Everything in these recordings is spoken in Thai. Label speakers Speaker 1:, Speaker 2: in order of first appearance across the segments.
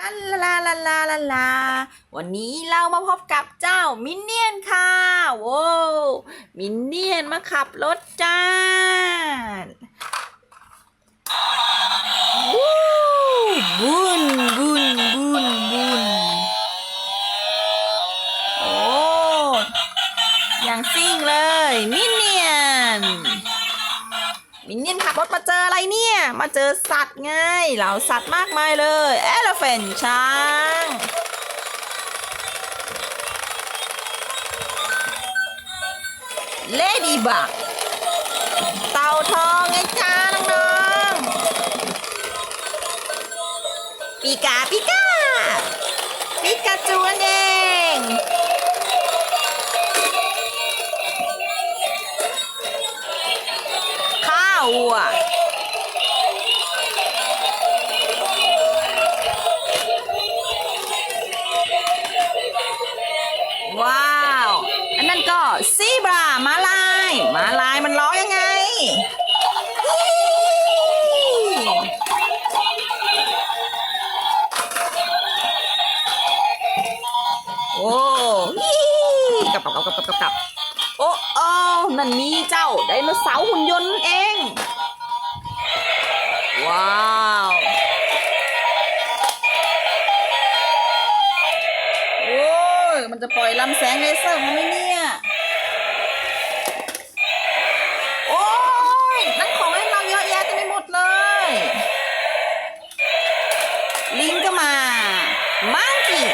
Speaker 1: ลาลาลาลาลาลา วันนี้เรามาพบกับเจ้ามินเนี่ยนค่ะ โว้วมินเนี่ยนมาขับรถจ้าวู้บุนบุนบุนบุนโอ้ อย่างซิ่งเลย มินเนี่ยน มินเนี่ยนขับรถมาเจออะไรเนี่ย มาเจอสัตว์ไงเหล่าสัตว์มากมายเลยเอลเฟนช้างเลดี้บักเต่าทองไงจ้าน้องๆปีกาปีกาปิกาจูนั่นเอง ววัวว้าว อันนั้นก็ซีบรามาลาย มาลายมันร้องยังไง โอ้กลับกับกับกับกับกับโอ้ โอ้นั่นมีเจ้าไดโนเสาร์หุ่นยนต์เอง ว้าวโอ้ยมันจะปล่อยลำแสงเลเซอร์มาไหมเนี่ย โอ้ยนั่นของเล่นเราเยอะแยะเต็มไปหมดเลย ลิงก็มา มังกี้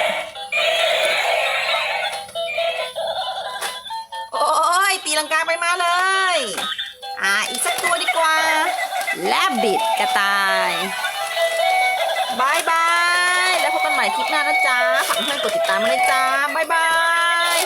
Speaker 1: ลังกาไปมาเลย อ่า อีกสักตัวดีกว่า และบิดกระต่ายบายบาย แล้วพบกันใหม่คลิปหน้านะจ๊ะ ฝากเพื่อนกดติดตามมาเลยจ้าบายบาย